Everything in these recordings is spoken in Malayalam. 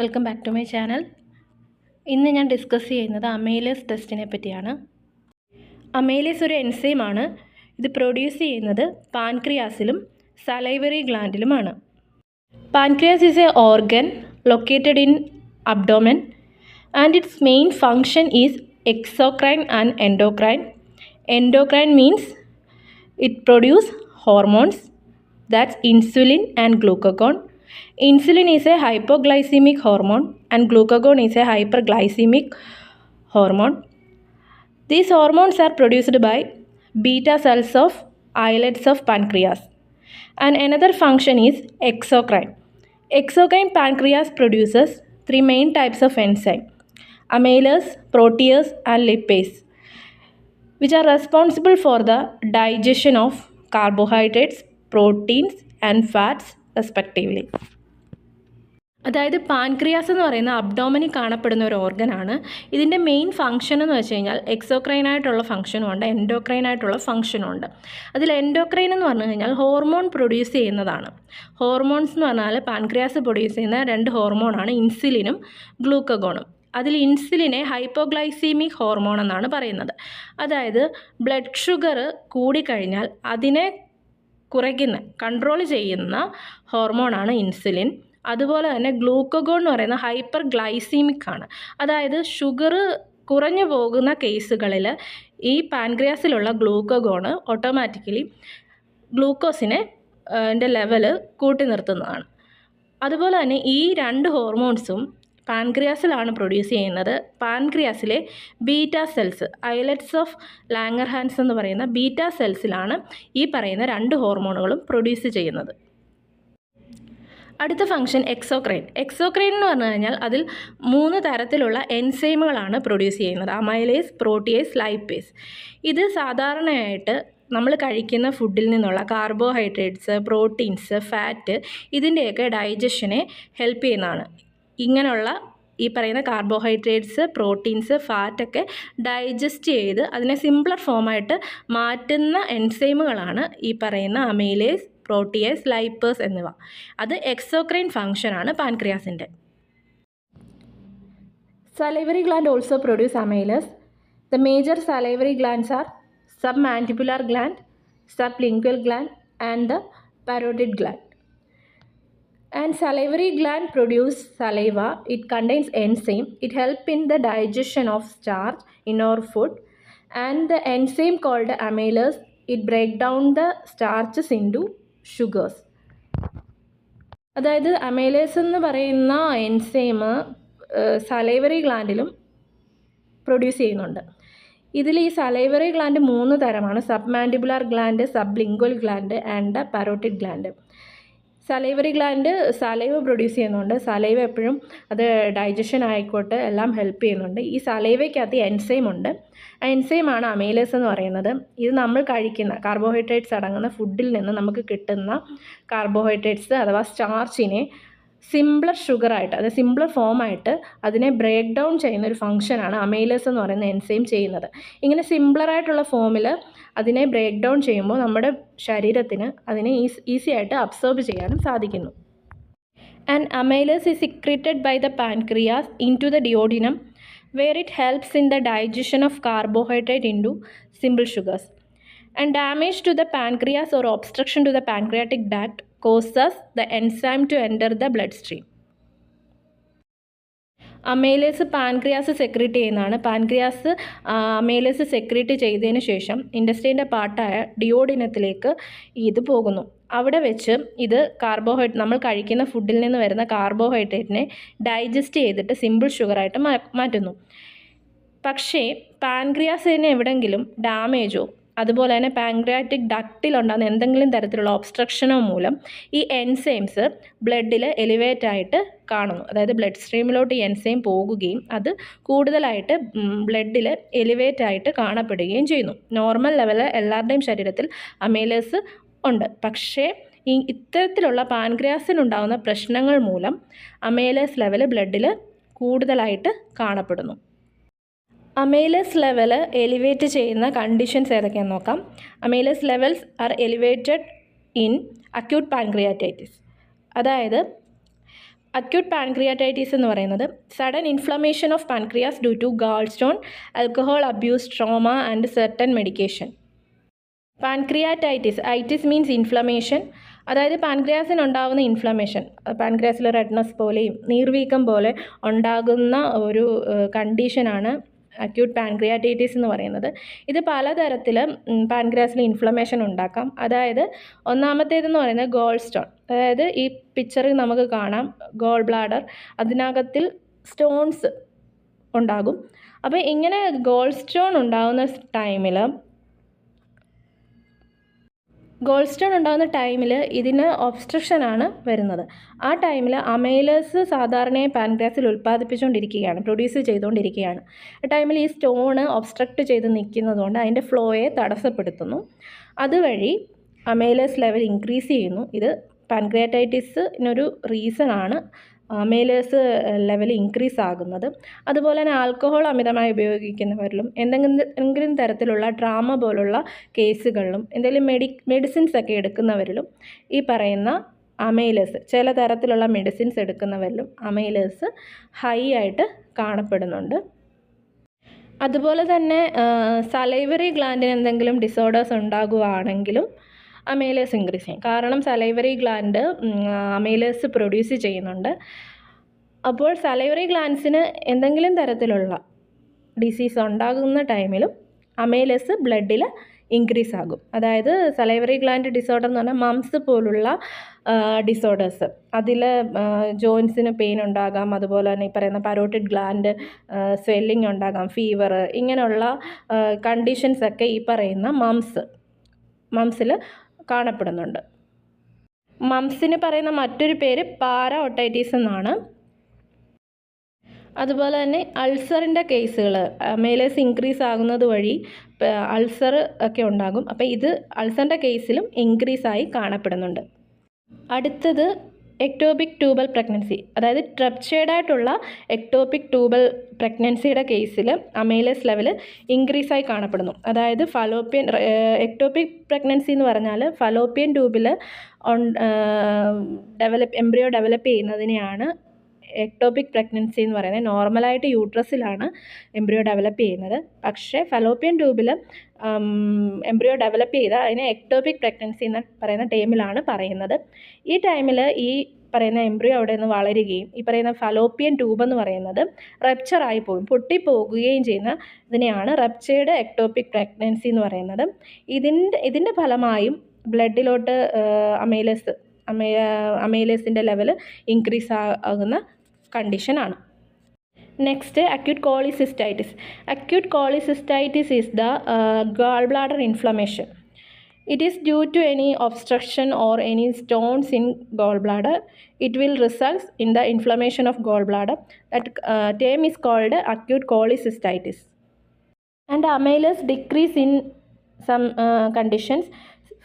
Welcome back to my channel. ഇന്ന് ഞാൻ ഡിസ്കസ് ചെയ്യുന്നത് അമേലസ് ടെസ്റ്റിനെ പറ്റിയാണ്. അമേലസ് ഒരു എൻസൈമാണ് ഇത് പ്രൊഡ്യൂസ് ചെയ്യുന്നത് പാൻക്രിയാസിലും salivary ഗ്ലാൻഡിലുമാണ്. Pancreas is a organ located in abdomen and its main function is exocrine and endocrine endocrine means it produce hormones that's insulin and glucagon. Insulin is a hypoglycemic hormone and glucagon is a hyperglycemic hormone. These hormones are produced by beta cells of islets of pancreas. And another function is exocrine. Exocrine pancreas produces three main types of enzyme amylase protease and lipase which are responsible for the digestion of carbohydrates, proteins and fats respectively. അതായത് പാൻക്രിയാസ് എന്ന് പറയുന്ന അബ്ഡോമനിൽ കാണപ്പെടുന്ന ഒരു ഓർഗനാണ് ഇതിന്റെ മെയിൻ ഫംഗ്ഷൻ എന്ന് വെച്ച് കഴിഞ്ഞാൽ എക്സോക്രൈൻ ആയിട്ടുള്ള ഫംഗ്ഷനും ഉണ്ട് എൻഡോക്രൈൻ ആയിട്ടുള്ള ഫംഗ്ഷനും ഉണ്ട്. അതിൽ എൻഡോക്രൈൻ എന്ന് പറഞ്ഞു കഴിഞ്ഞാൽ ഹോർമോൺ പ്രൊഡ്യൂസ് ചെയ്യുന്നതാണ്. ഹോർമോൺസ് എന്ന് പറഞ്ഞാൽ പാൻക്രിയാസ് പ്രൊഡ്യൂസ് ചെയ്യുന്ന രണ്ട് ഹോർമോണാണ് ഇൻസുലിനും ഗ്ലൂക്കഗോണും അതിൽ ഇൻസുലിനെ ഹൈപ്പോഗ്ലൈസീമിക് ഹോർമോൺ എന്നാണ് പറയുന്നത്. അതായത് ബ്ലഡ് ഷുഗർ കൂടിക്കഴിഞ്ഞാൽ അതിനെ കുറയ്ക്കുന്ന കൺട്രോൾ ചെയ്യുന്ന ഹോർമോണാണ് ഇൻസുലിൻ. അതുപോലെ തന്നെ ഗ്ലൂക്കോഗോൺ എന്ന് പറയുന്ന ഹൈപ്പർ ഗ്ലൈസീമിക് ആണ്. അതായത് ഷുഗർ കുറഞ്ഞു പോകുന്ന കേസുകളിൽ ഈ പാൻക്രിയാസിലുള്ള ഗ്ലൂക്കോഗോണ് ഓട്ടോമാറ്റിക്കലി ഗ്ലൂക്കോസിനെ ന്റെ ലെവൽ കൂട്ടി നിർത്തുന്നതാണ്. അതുപോലെ തന്നെ ഈ രണ്ട് ഹോർമോൺസും പാൻക്രിയാസിലാണ് പ്രൊഡ്യൂസ് ചെയ്യുന്നത്. പാൻക്രിയാസിലെ beta cells islets of Langerhans എന്ന് പറയുന്ന ബീറ്റ സെൽസിലാണ് ഈ പറയുന്ന രണ്ട് ഹോർമോണുകളും പ്രൊഡ്യൂസ് ചെയ്യുന്നത്. അടുത്ത ഫംഗ്ഷൻ എക്സോക്രൈൻ എക്സോക്രൈൻ എന്ന് പറഞ്ഞു കഴിഞ്ഞാൽ അതിൽ മൂന്ന് തരത്തിലുള്ള എൻസൈമുകളാണ് പ്രൊഡ്യൂസ് ചെയ്യുന്നത്. അമൈലേസ് പ്രോട്ടിയേസ് ലൈപ്പേസ് ഇത് സാധാരണയായിട്ട് നമ്മൾ കഴിക്കുന്ന ഫുഡിൽ നിന്നുള്ള കാർബോഹൈഡ്രേറ്റ്സ് പ്രോട്ടീൻസ് ഫാറ്റ് ഇതിന്റെയൊക്കെ ഡൈജഷനെ ഹെൽപ്പ് ചെയ്യുന്നതാണ്. ഇങ്ങനെയുള്ള ഈ പറയുന്ന കാർബോഹൈഡ്രേറ്റ്സ് പ്രോട്ടീൻസ് ഫാറ്റൊക്കെ ഡൈജസ്റ്റ് ചെയ്ത് അതിനെ സിംപ്ലർ ഫോമായിട്ട് മാറ്റുന്ന എൻസൈമുകളാണ് ഈ പറയുന്ന അമൈലേസ് പ്രോട്ടിയേസ് ലൈപ്പേഴ്സ് എന്നിവ. അത് എക്സോക്രൈൻ ഫംഗ്ഷനാണ് പാൻക്രിയാസിന്റെ salivary gland also produce amylase the major salivary glands are sub mandibular gland sub lingual gland and the parotid gland and salivary gland produce saliva it contains enzyme it help in the digestion of starch in our food and the enzyme called amylase it break down the starches into sugars അതായത് അമൈലേസ് എന്ന് പറയുന്ന എൻസൈം സലൈവറി ഗ്ലാൻഡിലും പ്രൊഡ്യൂസ് ചെയ്യുന്നുണ്ട് ഇതിൽ ഈ സലൈവറി ഗ്ലാൻഡ് മൂന്ന് തരമാണ് submandibular gland sublingual gland and parotid gland salivary gland saliva produce ചെയ്യുന്നുണ്ട്. സലൈവ എപ്പോഴും അത് ഡൈജഷൻ ആയിക്കോട്ടെ എല്ലാം ഹെൽപ്പ് ചെയ്യുന്നുണ്ട്. ഈ സലൈവയ്ക്കകത്ത് എൻസൈം ഉണ്ട്. ആ ആണ് അമൈലേസ് എന്ന് പറയുന്നത്. ഇത് നമ്മൾ കഴിക്കുന്ന കാർബോഹൈഡ്രേറ്റ്സ് അടങ്ങുന്ന ഫുഡിൽ നിന്ന് നമുക്ക് കിട്ടുന്ന കാർബോഹൈഡ്രേറ്റ്സ് അഥവാ സ്റ്റാർച്ചിനെ സിംപ്ലർ ഷുഗറായിട്ട് അതായത് സിംപ്ലർ ഫോമായിട്ട് അതിനെ ബ്രേക്ക് ഡൗൺ ചെയ്യുന്ന ഒരു ഫംഗ്ഷനാണ് അമൈലേസ് എന്ന് പറയുന്ന എൻസൈം ചെയ്യുന്നത്. ഇങ്ങനെ സിംപ്ലറായിട്ടുള്ള ഫോമിൽ അതിനെ ബ്രേക്ക് ഡൗൺ ചെയ്യുമ്പോൾ നമ്മുടെ ശരീരത്തിന് അതിനെ ഈസി ആയിട്ട് അബ്സോർബ് ചെയ്യാനും സാധിക്കുന്നു and amylase is secreted by the pancreas into the duodenum where it helps in the digestion of carbohydrate into simple sugars and damage to the pancreas or obstruction to the pancreatic ഡാറ്റ് causes the enzyme to to the blood bloodstream. Amylase pancreas secrete ചെയ്യുന്നതാണ്. പാൻക്രിയാസ് അമേലേസ് സെക്രീറ്റ് ചെയ്തതിന് ശേഷം ഇൻഡസ്ട്രീന്റെ പാർട്ടായ ഡിയോഡിനത്തിലേക്ക് ഇത് പോകുന്നു. അവിടെ വെച്ച് ഇത് കാർബോഹൈഡ്രേറ്റ് നമ്മൾ കഴിക്കുന്ന ഫുഡിൽ നിന്ന് വരുന്ന കാർബോഹൈഡ്രേറ്റിനെ ഡൈജസ്റ്റ് ചെയ്തിട്ട് സിമ്പിൾ ഷുഗറായിട്ട് മാറ്റുന്നു. പക്ഷേ പാൻക്രിയാസിന് എവിടെങ്കിലും ഡാമേജോ അതുപോലെ തന്നെ പാൻക്രിയാറ്റിക് ഡക്റ്റിലുണ്ടാകുന്ന എന്തെങ്കിലും തരത്തിലുള്ള ഒബ്സ്ട്രക്ഷനോ മൂലം ഈ എൻസൈംസ് ബ്ലഡിൽ എലിവേറ്റ് ആയിട്ട് കാണുന്നു. അതായത് ബ്ലഡ് സ്ട്രീമിലോട്ട് ഈ എൻസൈം പോകുകയും അത് കൂടുതലായിട്ട് ബ്ലഡിൽ എലിവേറ്റ് ആയിട്ട് കാണപ്പെടുകയും ചെയ്യുന്നു. നോർമൽ ലെവലിൽ എല്ലാവരുടെയും ശരീരത്തിൽ അമേലേസ് ഉണ്ട്. പക്ഷേ ഈ ഇത്തരത്തിലുള്ള പാൻക്രിയാസിനുണ്ടാകുന്ന പ്രശ്നങ്ങൾ മൂലം അമേലേസ് ലെവൽ ബ്ലഡിൽ കൂടുതലായിട്ട് കാണപ്പെടുന്നു. അമേലസ് ലെവൽ എലിവേറ്റ് ചെയ്യുന്ന കണ്ടീഷൻസ് ഏതൊക്കെയാണെന്ന് നോക്കാം. Amylase levels are elevated in acute pancreatitis അതായത് അക്യൂട്ട് പാൻക്രിയാറ്റൈറ്റിസ് എന്ന് പറയുന്നത് sudden inflammation of pancreas due to gall stone alcohol abuse trauma and certain medication pancreatitis itis means inflammation അതായത് പാൻക്രിയാസിന് ഉണ്ടാകുന്ന ഇൻഫ്ലമേഷൻ പാൻക്രിയാസിലെ റെഡ്നസ് പോലെയും നീർവീക്കം പോലെ ഉണ്ടാകുന്ന ഒരു കണ്ടീഷനാണ് അക്യൂട്ട് പാൻക്രിയാറ്റൈറ്റിസ് എന്ന് പറയുന്നത്. ഇത് പലതരത്തിൽ പാൻക്രിയാസിൽ ഇൻഫ്ലമേഷൻ ഉണ്ടാക്കാം. അതായത് ഒന്നാമത്തേതെന്ന് പറയുന്നത് ഗോൾ സ്റ്റോൺ അതായത് ഈ പിക്ചറിൽ നമുക്ക് കാണാം ഗോൾ ബ്ലാഡർ അതിനകത്തിൽ സ്റ്റോൺസ് ഉണ്ടാകും. അപ്പോൾ ഇങ്ങനെ ഗോൾ സ്റ്റോൺ ഉണ്ടാകുന്ന ടൈമിൽ ഗോൾ സ്റ്റോൺ ഉണ്ടാകുന്ന ടൈമിൽ ഇതിന് ഒബ്സ്ട്രക്ഷനാണ് വരുന്നത്. ആ ടൈമിൽ അമൈലേഴ്സ് സാധാരണയായി പാൻക്രിയാസിൽ ഉൽപ്പാദിപ്പിച്ചുകൊണ്ടിരിക്കുകയാണ് പ്രൊഡ്യൂസ് ചെയ്തുകൊണ്ടിരിക്കുകയാണ്. ആ ടൈമിൽ ഈ സ്റ്റോണ് ഒബ്സ്ട്രക്ട് ചെയ്ത് നിൽക്കുന്നതുകൊണ്ട് അതിന്റെ ഫ്ലോയെ തടസ്സപ്പെടുത്തുന്നു. അതുവഴി അമൈലേഴ്സ് ലെവൽ ഇൻക്രീസ് ചെയ്യുന്നു. ഇത് പാൻക്രിയാറ്റൈറ്റിസിനൊരു റീസണാണ് അമൈലേഴ്സ് ലെവൽ ഇൻക്രീസ് ആകുന്നത് അതുപോലെ തന്നെ ആൽക്കഹോൾ അമിതമായി ഉപയോഗിക്കുന്നവരിലും എന്തെങ്കിലും തരത്തിലുള്ള ഡ്രാമ പോലുള്ള കേസുകളിലും എന്തെങ്കിലും മെഡി മെഡിസിൻസ് ഒക്കെ എടുക്കുന്നവരിലും ഈ പറയുന്ന അമൈലേസ് ചില തരത്തിലുള്ള മെഡിസിൻസ് എടുക്കുന്നവരിലും അമൈലേസ് ഹൈ ആയിട്ട് കാണപ്പെടുന്നുണ്ട്. അതുപോലെ തന്നെ സലൈവറി ഗ്ലാൻഡിന് എന്തെങ്കിലും ഡിസോർഡേഴ്സ് ഉണ്ടാകുകയാണെങ്കിലും അമൈലേഴ്സ് ഇൻക്രീസ് ചെയ്യും. കാരണം സലൈവറി ഗ്ലാൻഡ് അമേലേസ് പ്രൊഡ്യൂസ് ചെയ്യുന്നുണ്ട്. അപ്പോൾ സലൈവറി ഗ്ലാൻസിന് എന്തെങ്കിലും തരത്തിലുള്ള ഡിസീസ് ഉണ്ടാകുന്ന ടൈമിലും അമേലസ് ബ്ലഡിൽ ഇൻക്രീസ് ആകും. അതായത് സലൈവറി ഗ്ലാൻഡ് ഡിസോർഡർ എന്ന് പറഞ്ഞാൽ മംസ് പോലുള്ള ഡിസോർഡേഴ്സ് അതിൽ ജോയിൻസിന് പെയിൻ ഉണ്ടാകാം. അതുപോലെ തന്നെ ഈ പറയുന്ന പരോട്ടിഡ് ഗ്ലാൻഡ് സ്വെല്ലിംഗ് ഉണ്ടാകാം. ഫീവർ ഇങ്ങനെയുള്ള കണ്ടീഷൻസൊക്കെ ഈ പറയുന്ന മംസ് മംസിൽ കാണപ്പെടുന്നുണ്ട്. മംസിന് പറയുന്ന മറ്റൊരു പേര് പാര ഒട്ടൈറ്റീസ് എന്നാണ്. അതുപോലെ തന്നെ അൾസറിന്റെ കേസുകൾ മേലേസ് ഇൻക്രീസ് ആകുന്നത് വഴി അൾസർ ഒക്കെ ഉണ്ടാകും. അപ്പോൾ ഇത് അൾസറിന്റെ കേസിലും ഇൻക്രീസ് ആയി കാണപ്പെടുന്നുണ്ട്. അടുത്തത് എക്ടോപിക് ട്യൂബൽ പ്രഗ്നൻസി അതായത് ട്രപ്ചേർഡ് ആയിട്ടുള്ള എക്ടോപിക് ട്യൂബൽ പ്രഗ്നൻസിയുടെ കേസിൽ അമേലസ് ലെവൽ ഇൻക്രീസ് ആയി കാണപ്പെടുന്നു. അതായത് ഫലോപ്പിയൻ എക്ടോപിക് പ്രഗ്നൻസി എന്ന് പറഞ്ഞാൽ ഫലോപ്പിയൻ ട്യൂബിൽ ഡെവലപ്പ് എംബ്രിയോ ഡെവലപ്പ് ചെയ്യുന്നതിനെയാണ് എക്ടോപിക് പ്രഗ്നൻസി എന്ന് പറയുന്നത് നോർമലായിട്ട് യൂട്രസിലാണ് എംബ്രിയോ ഡെവലപ്പ് ചെയ്യുന്നത്. പക്ഷേ ഫലോപ്പിയൻ ട്യൂബിൽ എംബ്രിയോ ഡെവലപ്പ് ചെയ്ത അതിനെ എക്ടോപിക് പ്രഗ്നൻസി എന്ന് പറയുന്ന ടൈമിലാണ് പറയുന്നത്. ഈ ടൈമിൽ ഈ പറയുന്ന എംബ്രിയോ അവിടെ നിന്ന് വളരുകയും ഈ പറയുന്ന ഫലോപ്പിയൻ ട്യൂബ് എന്ന് പറയുന്നത് റപ്ചറായി പോകും പൊട്ടിപ്പോകുകയും ചെയ്യുന്ന ഇതിനെയാണ് റപ്ചേർഡ് എക്ടോപിക് പ്രഗ്നൻസി എന്ന് പറയുന്നത്. ഇതിന്റെ ഇതിന്റെ ഫലമായും ബ്ലഡിലോട്ട് അമേലസ് അമേ അമേലസിന്റെ ലെവൽ ഇൻക്രീസ് ആകുന്ന കണ്ടീഷനാണ് next acute cholecystitis acute cholecystitis is the gall bladder inflammation it is due to any obstruction or any stones in gallbladder it will result in the inflammation of gallbladder that uh, term is called acute cholecystitis and amylase decrease in some uh, conditions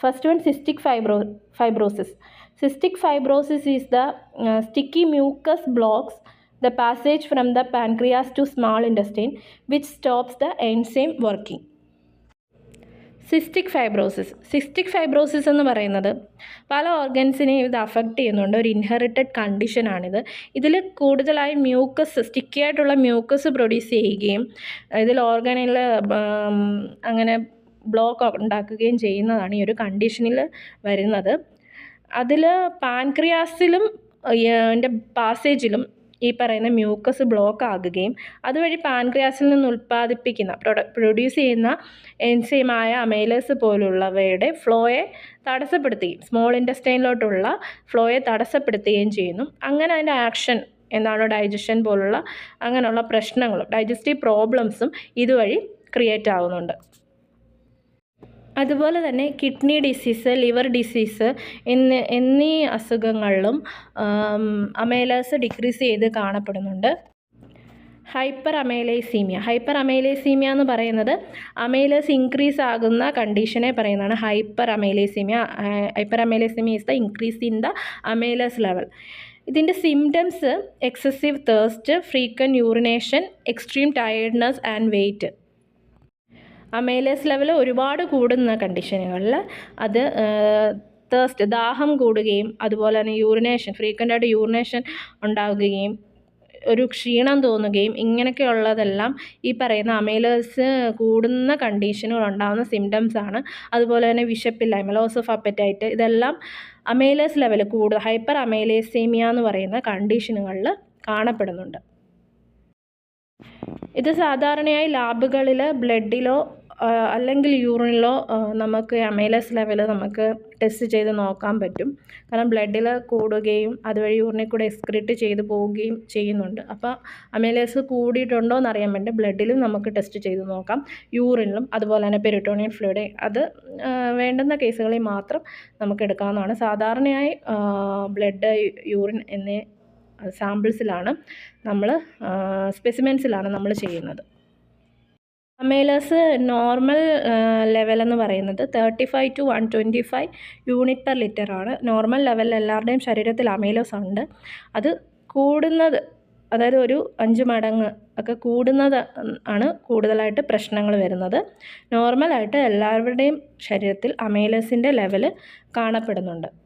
first one cystic fibro fibrosis Fibrosis is the uh, sticky mucus blocks the passage from the pancreas to small intestine which stops the enzyme working. Cystic fibrosis cystic fibrosis എന്ന് പറയുന്നത് പല ഓർഗൻസിനെയും ഇത് അഫക്റ്റ് ചെയ്യുന്നുണ്ട്. ഒരു ഇൻഹെറിറ്റഡ് കണ്ടീഷനാണിത് ഇതിൽ കൂടുതലായി മ്യൂക്കസ് സ്റ്റിക്കി ആയിട്ടുള്ള മ്യൂക്കസ് പ്രൊഡ്യൂസ് ചെയ്യുകയും ഇതിൽ ഓർഗനിൽ അങ്ങനെ ബ്ലോക്ക് ഉണ്ടാക്കുകയും ചെയ്യുന്നതാണ് ഈ ഒരു കണ്ടീഷനിൽ വരുന്നത്. അതിൽ പാൻക്രിയാസിലും എന്റെ പാസേജിലും ഈ പറയുന്ന മ്യൂക്കസ് ബ്ലോക്ക് ആകുകയും അതുവഴി പാൻക്രിയാസിൽ നിന്ന് ഉൽപ്പാദിപ്പിക്കുന്ന പ്രൊഡ്യൂസ് ചെയ്യുന്ന എൻസൈമായ അമൈലേസ് പോലുള്ളവയുടെ ഫ്ലോയെ തടസ്സപ്പെടുത്തുകയും സ്മോൾ ഇന്റസ്റ്റൈനിലോട്ടുള്ള ഫ്ലോയെ തടസ്സപ്പെടുത്തുകയും ചെയ്യുന്നു. അങ്ങനെ അതിന്റെ ആക്ഷൻ എന്താണ് ഡൈജഷൻ പോലുള്ള അങ്ങനെയുള്ള പ്രശ്നങ്ങളും ഡൈജസ്റ്റീവ് പ്രോബ്ലംസും ഇതുവഴി ക്രിയേറ്റ് ആവുന്നുണ്ട്. അതുപോലെ തന്നെ കിഡ്നി ഡിസീസ് ലിവർ ഡിസീസ് എന്നീ എന്നീ അസുഖങ്ങളിലും അമേലേഴ്സ് ഡിക്രീസ് ചെയ്ത് കാണപ്പെടുന്നുണ്ട്. ഹൈപ്പർ അമേലൈസീമിയ ഹൈപ്പർ അമേലൈസീമിയ എന്ന് പറയുന്നത് അമേലസ് ഇൻക്രീസ് ആകുന്ന കണ്ടീഷനെ പറയുന്നതാണ് hyperamylasemia hyperamylasemia is the increase in the amylase level ഇതിന്റെ symptoms excessive thirst frequent urination extreme tiredness and weight amylase level ഒരുപാട് കൂടുന്ന കണ്ടീഷനുകളിൽ അത് തേഴ്സ്റ്റ് ദാഹം കൂടുകയും അതുപോലെ തന്നെ യൂറിനേഷൻ ഫ്രീക്വന്റ് ആയിട്ട് യൂറിനേഷൻ ഉണ്ടാകുകയും ഒരു ക്ഷീണം തോന്നുകയും ഇങ്ങനെയൊക്കെയുള്ളതെല്ലാം ഈ പറയുന്ന അമൈലേസ് കൂടുന്ന കണ്ടീഷനുകൾ ഉണ്ടാകുന്ന സിംറ്റംസ് ആണ്. അതുപോലെ തന്നെ വിശപ്പില്ലായ്മ ലോസ് ഓഫ് അപ്പറ്റൈറ്റ് ഇതെല്ലാം അമൈലേസ് ലെവൽ കൂടുതൽ ഹൈപ്പർ അമേലേസീമിയ എന്ന് പറയുന്ന കണ്ടീഷനുകളിൽ കാണപ്പെടുന്നുണ്ട്. ഇത് സാധാരണയായി ലാബുകളിൽ ബ്ലഡിലോ അല്ലെങ്കിൽ യൂറിനിലോ നമുക്ക് അമേലസ് ലെവൽ നമുക്ക് ടെസ്റ്റ് ചെയ്ത് നോക്കാൻ പറ്റും. കാരണം ബ്ലഡിൽ കൂടുകയും അതുവഴി യൂറിനിൽ കൂടെ എക്സ്ക്രീറ്റ് ചെയ്ത് പോവുകയും ചെയ്യുന്നുണ്ട്. അപ്പോൾ അമൈലസ് കൂടിയിട്ടുണ്ടോ എന്നറിയാൻ വേണ്ടി ബ്ലഡിലും നമുക്ക് ടെസ്റ്റ് ചെയ്ത് നോക്കാം. യൂറിനിലും അതുപോലെ തന്നെ പെരിട്ടോണിയൻ ഫ്ലൂയിഡ് അത് വേണ്ടുന്ന കേസുകളിൽ മാത്രം നമുക്ക് എടുക്കാവുന്നതാണ്. സാധാരണയായി ബ്ലഡ് യൂറിൻ എന്നീ സാമ്പിൾസിലാണ് നമ്മൾ സ്പെസിമെൻസിലാണ് നമ്മൾ ചെയ്യുന്നത്. അമേലേഴ്സ് നോർമൽ ലെവലെന്ന് പറയുന്നത് thirty five to one twenty five unit per litre ആണ്. നോർമൽ ലെവലിൽ എല്ലാവരുടെയും ശരീരത്തിൽ അമേലേഴ്സ് ഉണ്ട്. അത് കൂടുന്നത് അതായത് ഒരു അഞ്ച് മടങ്ങ് ഒക്കെ കൂടുന്നത് ആണ് കൂടുതലായിട്ട് പ്രശ്നങ്ങൾ വരുന്നത്. നോർമലായിട്ട് എല്ലാവരുടെയും ശരീരത്തിൽ അമേലേഴ്സിന്റെ ലെവൽ കാണപ്പെടുന്നുണ്ട്.